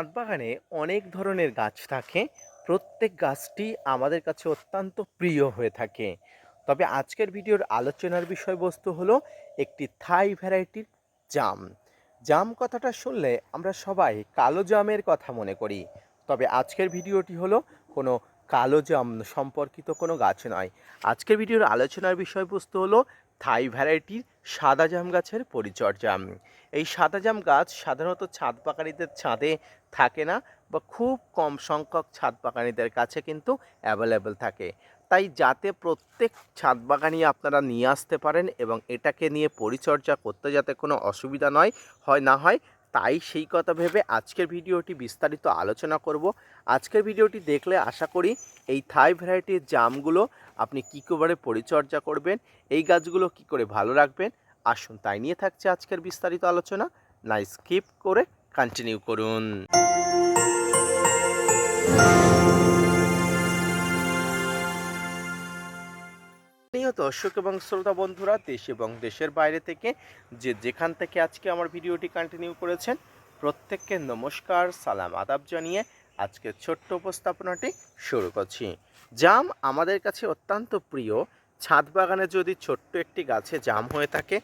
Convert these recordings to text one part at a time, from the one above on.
ছাদ বাগানে অনেক ধরনের গাছ থাকে। প্রত্যেক গাছটি আমাদের কাছে অত্যন্ত প্রিয় হয়ে থাকে। তবে আজকের ভিডিওর আলোচনার বিষয়বস্তু হলো একটি থাই ভ্যারাইটির জাম। জাম কথাটা শুনলে আমরা সবাই কালো জামের কথা মনে করি। তবে আজকের ভিডিওটি হলো কোনো কালো জাম সম্পর্কিত কোনো গাছ নয়। আজকের ভিডিওর আলোচনার বিষয়বস্তু হলো থাই ভ্যারাইটির সাদা জাম গাছের পরিচর্যা। এই সাদা জাম গাছ সাধারণত ছাদ বাগানিদের ছাদে থাকে না বা খুব কম সংখ্যক ছাদ বাগানিদের কাছে কিন্তু অ্যাভেলেবেল থাকে। তাই যাতে প্রত্যেক ছাদ বাগানি আপনারা নিয়ে আসতে পারেন এবং এটাকে নিয়ে পরিচর্যা করতে যাতে কোনো অসুবিধা নয়, হয় না হয় তাই সেই কথা ভেবে আজকের ভিডিওটি বিস্তারিত আলোচনা করব। আজকের ভিডিওটি দেখলে আশা করি এই থাই ভ্যারাইটির জামগুলো আপনি কী করে পরিচর্যা করবেন, এই গাছগুলো কি করে ভালো রাখবেন, আসুন তাই নিয়ে থাকছে আজকের বিস্তারিত আলোচনা। না স্কিপ করে কন্টিনিউ করুন। প্রিয় দর্শক এবং শ্রোতা বন্ধুরা, দেশ এবং দেশের বাইরে থেকে যে যেখান থেকে আজকে আমার ভিডিওটি কন্টিনিউ করেছেন, প্রত্যেককে নমস্কার, সালাম, আদাব জানিয়ে আজকের ছোট্ট উপস্থাপনাটি শুরু করছি। জাম আমাদের কাছে অত্যন্ত প্রিয়। ছাদ বাগানে যদি ছোট্ট একটি গাছে জাম হয়ে থাকে,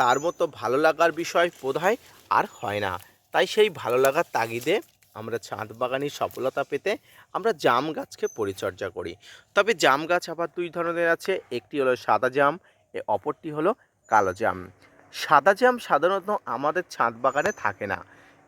তার মতো ভালো লাগার বিষয় বোধহয় আর হয় না। তাই সেই ভালো লাগার তাগিদে আমরা ছাদ বাগানি সফলতা পেতে আমরা জাম গাছকে পরিচর্যা করি। তবে জাম গাছ আবার দুই ধরনের আছে, একটি হলো সাদা জাম, এ অপরটি হলো কালো জাম। সাদা জাম সাধারণত আমাদের ছাদ বাগানে থাকে না,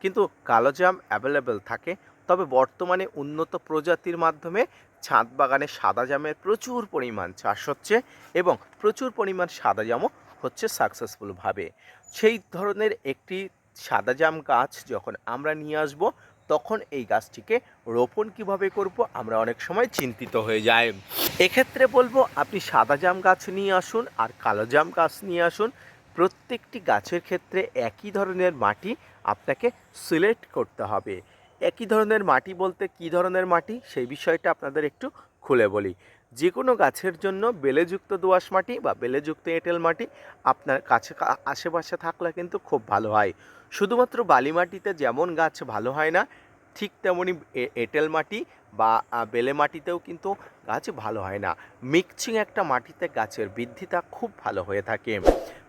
কিন্তু কালো জাম অ্যাভেলেবেল থাকে। তবে বর্তমানে উন্নত প্রজাতির মাধ্যমে ছাদ বাগানে সাদা জামের প্রচুর পরিমাণ চাষ হচ্ছে এবং প্রচুর পরিমাণ সাদা জামও হচ্ছে সাকসেসফুলভাবে সেই ধরনের একটি সাদা জাম গাছ যখন আমরা নিয়ে আসব তখন এই গাছটিকে রোপণ কীভাবে করব আমরা অনেক সময় চিন্তিত হয়ে যাই। এক্ষেত্রে বলব, আপনি সাদা জাম গাছ নিয়ে আসুন আর কালো জাম গাছ নিয়ে আসুন। প্রত্যেকটি গাছের ক্ষেত্রে একই ধরনের মাটি আপনাকে সিলেক্ট করতে হবে। একই ধরনের মাটি বলতে কি ধরনের মাটি? সেই বিষয়টা আপনাদের একটু খুলে বলি। যে কোনো গাছের জন্য বেলেযুক্ত দোআঁশ মাটি বা বেলেযুক্ত এঁটেল মাটি আপনার কাছে আশেপাশে থাকলে কিন্তু খুব ভালো হয়। শুধুমাত্র বালি মাটিতে যেমন গাছ ভালো হয় না, ঠিক তেমনই এঁটেল মাটি বা বেলে মাটিতেও কিন্তু গাছ ভালো হয় না। মিক্সিং একটা মাটিতে গাছের বৃদ্ধিটা খুব ভালো হয়ে থাকে।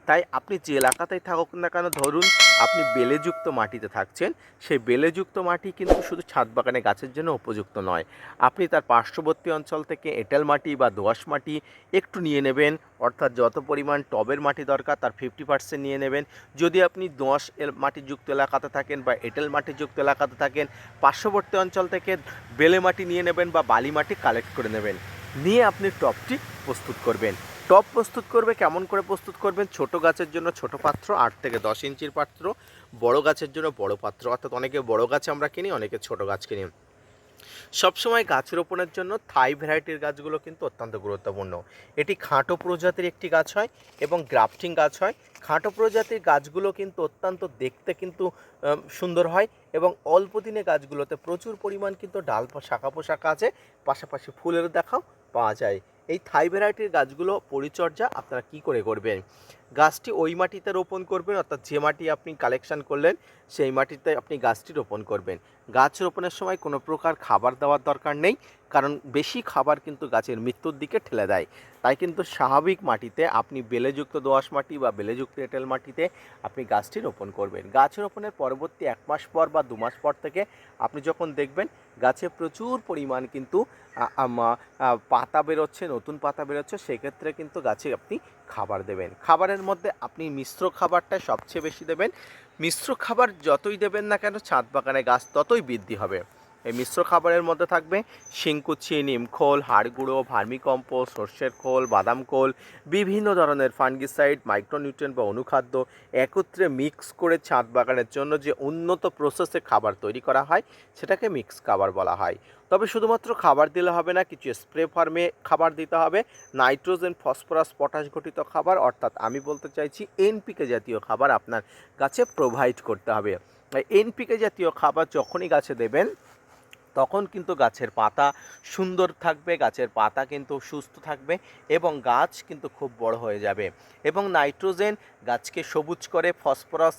তাই আপনি যে এলাকাতেই থাকুক না কেন, ধরুন আপনি বেলেযুক্ত মাটিতে থাকছেন, সেই বেলেযুক্ত মাটি কিন্তু শুধু ছাদ বাগানে গাছের জন্য উপযুক্ত নয়। আপনি তার পার্শ্ববর্তী অঞ্চল থেকে এঁটেল মাটি বা দোআঁশ মাটি একটু নিয়ে নেবেন, অর্থাৎ যত পরিমাণ টবের মাটি দরকার তার ফিফটি পার্সেন্ট নিয়ে নেবেন। যদি আপনি এল- মাটিযুক্ত এলাকাতে থাকেন বা এঁটেল মাটিযুক্ত এলাকাতে থাকেন, পার্শ্ববর্তী অঞ্চল থেকে বেলে মাটি নিয়ে নেবেন বা বালি মাটি কালেক্ট করে নেবেন। নিয়ে আপনি টবটি প্রস্তুত করবেন। টব প্রস্তুত করবে, কেমন করে প্রস্তুত করবেন? ছোট গাছের জন্য ছোট পাত্র, আট থেকে দশ ইঞ্চির পাত্র, বড় গাছের জন্য বড় পাত্র। অর্থাৎ অনেকে বড় গাছ আমরা কিনি, অনেকে ছোট গাছ কিনি। সবসময় গাছ রোপণের জন্য থাই ভ্যারাইটির গাছগুলো কিন্তু অত্যন্ত গুরুত্বপূর্ণ। এটি খাঁটো প্রজাতির একটি গাছ হয় এবং গ্রাফটিং গাছ হয়। খাঁটো প্রজাতির গাছগুলো কিন্তু অত্যন্ত দেখতে কিন্তু সুন্দর হয় এবং অল্প দিনে গাছগুলোতে প্রচুর পরিমাণ কিন্তু ডাল শাখা পোশাখা আছে। পাশাপাশি ফুলের দেখাও পাওয়া যায়। এই থাই ভ্যারাইটির গাছগুলো পরিচর্যা আপনারা কি করে করবেন? গাছটি ওই মাটিতে রোপণ করবেন, অর্থাৎ যে মাটি আপনি কালেকশন করলেন, সেই মাটিতে আপনি গাছটি রোপণ করবেন। গাছ রোপণের সময় কোনো প্রকার খাবার দেওয়ার দরকার নেই, কারণ বেশি খাবার কিন্তু গাছের মৃত্যুর দিকে ঠেলে দেয়। তাই কিন্তু স্বাভাবিক মাটিতে আপনি বেলেযুক্ত দোআঁশ মাটি বা বেলেযুক্ত এঁটেল মাটিতে আপনি গাছটি রোপণ করবেন। গাছ রোপণের পরবর্তী এক মাস পর বা দু মাস পর থেকে আপনি যখন দেখবেন, গাছে প্রচুর পরিমাণ কিন্তু পাতা বেরোচ্ছে, নতুন পাতা বেরোচ্ছে, সেক্ষেত্রে কিন্তু গাছে আপনি খাবার দেবেন। খাবারের মধ্যে আপনি মিশ্র খাবারটা সবচেয়ে বেশি দেবেন। মিশ্র খাবার যতই দেবেন না কেন, ছাদ বাগানে গাছ ততই বৃদ্ধি হবে। এই মিশ্র খাবারের মধ্যে থাকবে শিংকুচি নিমখোল হাড় গুঁড়ো ভার্মিকম্পোস্ট সর্ষের খোল, বাদাম খোল, বিভিন্ন ধরনের ফাঙ্গিসাইড, মাইক্রোনিউট্রিয়েন্ট বা অনুখাদ্য একত্রে মিক্স করে ছাদ বাগানের জন্য যে উন্নত প্রসেসে খাবার তৈরি করা হয়, সেটাকে মিক্স খাবার বলা হয়। তবে শুধুমাত্র খাবার দিলে হবে না, কিছু স্প্রে ফার্মে খাবার দিতে হবে। নাইট্রোজেন, ফসফরাস, পটাশ ঘটিত খাবার, অর্থাৎ আমি বলতে চাইছি এনপিকে জাতীয় খাবার আপনার গাছে প্রোভাইড করতে হবে। এনপিকে জাতীয় খাবার যখনই গাছে দেবেন তখন কিন্তু গাছের পাতা সুন্দর থাকবে, গাছের পাতা কিন্তু সুস্থ থাকবে এবং গাছ কিন্তু খুব বড় হয়ে যাবে এবং নাইট্রোজেন গাছকে সবুজ করে, ফসফরাস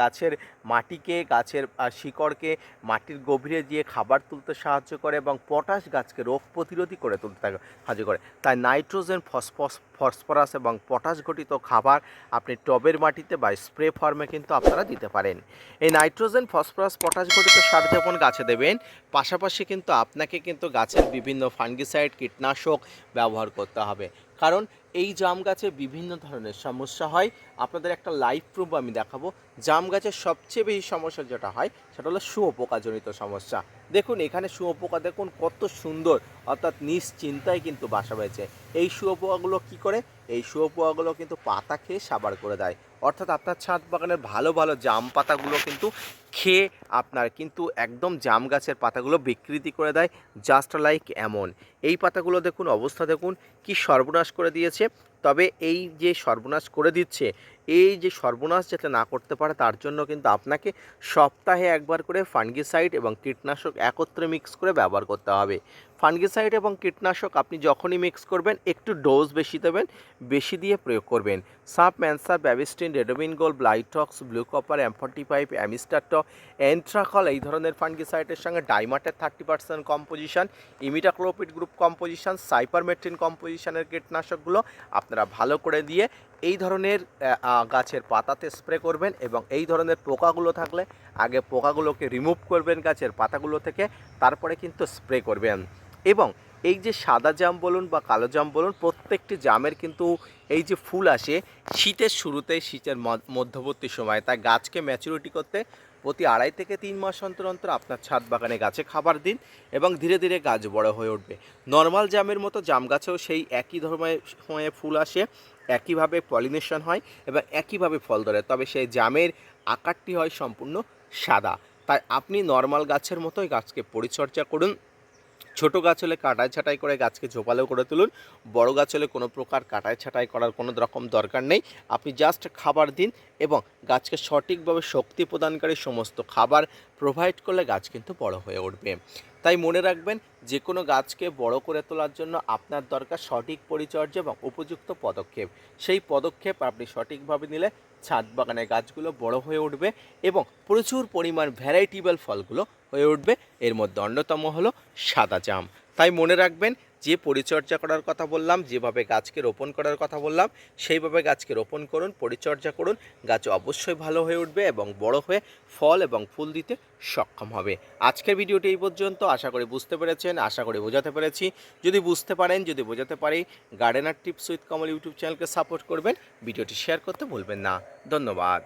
গাছের মাটিকে, গাছের শিকড়কে মাটির গভীরে দিয়ে খাবার তুলতে সাহায্য করে এবং পটাশ গাছকে রোগ প্রতিরোধী করে তুলতে সাহায্য করে। তাই নাইট্রোজেন ফসফস ফসফরাস এবং পটাশ ঘটিত খাবার আপনি টবের মাটিতে বা স্প্রে ফর্মে কিন্তু আপনারা দিতে পারেন। এই নাইট্রোজেন, ফসফরাস, পটাশ ঘটিত সার যখন গাছে দেবেন, পাশাপাশি কিন্তু আপনাকে কিন্তু গাছের বিভিন্ন ফাঙ্গিসাইড, কীটনাশক ব্যবহার করতে হবে। কারণ এই জাম গাছে বিভিন্ন ধরনের সমস্যা হয়। আপনাদের একটা লাইভ প্রুফ আমি দেখাবো। জাম গাছের সবচেয়ে বেশি সমস্যা যেটা হয়, সেটা হলো শুয়োপোকাজনিত সমস্যা। দেখুন, এখানে শুয়োপোকা দেখুন কত সুন্দর, অর্থাৎ নিশ্চিন্তায় কিন্তু বাসা বেঁচে এই শুয়োপোকাগুলো কি করে? এই শুয়োপোকাগুলো কিন্তু পাতা খেয়ে সাবার করে দেয়। অর্থাৎ আপনার ছাদ বাগানের ভালো ভালো জাম পাতাগুলো কিন্তু খেয়ে আপনার কিন্তু একদম জাম গাছের পাতাগুলো বিকৃতি করে দেয় জাস্ট লাইক এমন। এই পাতাগুলো দেখুন, অবস্থা দেখুন, কি সর্বনাশ করে দিয়েছে। তবে এই যে সর্বনাশ করে দিচ্ছে, এই যে সর্বনাশ যাতে না করতে পারে, তার জন্য কিন্তু আপনাকে সপ্তাহে একবার করে ফাঙ্গিসাইড এবং কীটনাশক একত্রে মিক্স করে ব্যবহার করতে হবে। ফাঙ্গিসাইড এবং কীটনাশক আপনি যখনই মিক্স করবেন, একটু ডোজ বেশি দেবেন, বেশি দিয়ে প্রয়োগ করবেন। সাপ ম্যানসার Bavistin Ridomil gold Blitox, blue copper অ্যাম্ফর্টি পাইপ অ্যামিস্টারট এন্ট্রাকল এই ধরনের ফাঙ্গিসাইডের সঙ্গে ডাইমাটের thirty percent composition imidacloprid group composition cypermethrin কম্পোজিশনের কীটনাশকগুলো আপনারা ভালো করে দিয়ে এই ধরনের গাছের পাতাতে স্প্রে করবেন এবং এই ধরনের পোকাগুলো থাকলে আগে পোকাগুলোকে রিমুভ করবেন গাছের পাতাগুলো থেকে, তারপরে কিন্তু স্প্রে করবেন। এবং এই যে সাদা জাম বলুন বা কালো জাম বলুন, প্রত্যেকটি জামের কিন্তু এই যে ফুল আসে, শীতের শুরুতে, শীতের মধ্যবর্তী সময়। তাই গাছকে ম্যাচুরিটি করতে প্রতি আড়াই থেকে তিন মাস অন্তর অন্তর আপনার ছাদ বাগানে গাছে খাবার দিন এবং ধীরে ধীরে গাছ বড় হয়ে উঠবে। নর্মাল জামের মতো জাম গাছেও সেই একই ধরনের সময়ে ফুল আসে, একইভাবে পলিনেশন হয় এবং একইভাবে ফল ধরে। তবে সেই জামের আকারটি হয় সম্পূর্ণ সাদা। তাই আপনি নর্মাল গাছের মতোই গাছকে পরিচর্যা করুন। ছোট গাছ হলে কাটায় ছাটাই করে গাছকে ঝোপালো করে তুলুন। বড় গাছ হলে কোনো প্রকার কাটায় ছাটাই করার কোনো রকম দরকার নেই। আপনি জাস্ট খাবার দিন এবং গাছকে সঠিকভাবে শক্তি প্রদানকারী সমস্ত খাবার প্রোভাইড করলে গাছ কিন্তু বড় হয়ে উঠবে। তাই মনে রাখবেন যে কোনো গাছকে বড় করে তোলার জন্য আপনার দরকার সঠিক পরিচর্যা এবং উপযুক্ত পদক্ষেপ। সেই পদক্ষেপ আপনি সঠিকভাবে নিলে ছাদ বাগানের গাছগুলো বড় হয়ে উঠবে এবং প্রচুর পরিমাণ ভ্যারাইটিবল ফলগুলো হয়ে উঠবে। এর মধ্যে অন্যতম হলো সাদা জাম। তাই মনে রাখবেন, যে পরিচর্যা করার কথা বললাম, যেভাবে গাছকে রোপণ করার কথা বললাম, সেইভাবে গাছকে রোপণ করুন, পরিচর্যা করুন। গাছ অবশ্যই ভালো হয়ে উঠবে এবং বড় হয়ে ফল এবং ফুল দিতে সক্ষম হবে। আজকের ভিডিওটি এই পর্যন্ত। আশা করি বুঝতে পেরেছেন, আশা করি বোঝাতে পেরেছি। যদি বুঝতে পারেন, যদি বোঝাতে পারি gardener tips with Kamal YouTube চ্যানেলকে সাপোর্ট করবেন। ভিডিওটি শেয়ার করতে ভুলবেন না। ধন্যবাদ।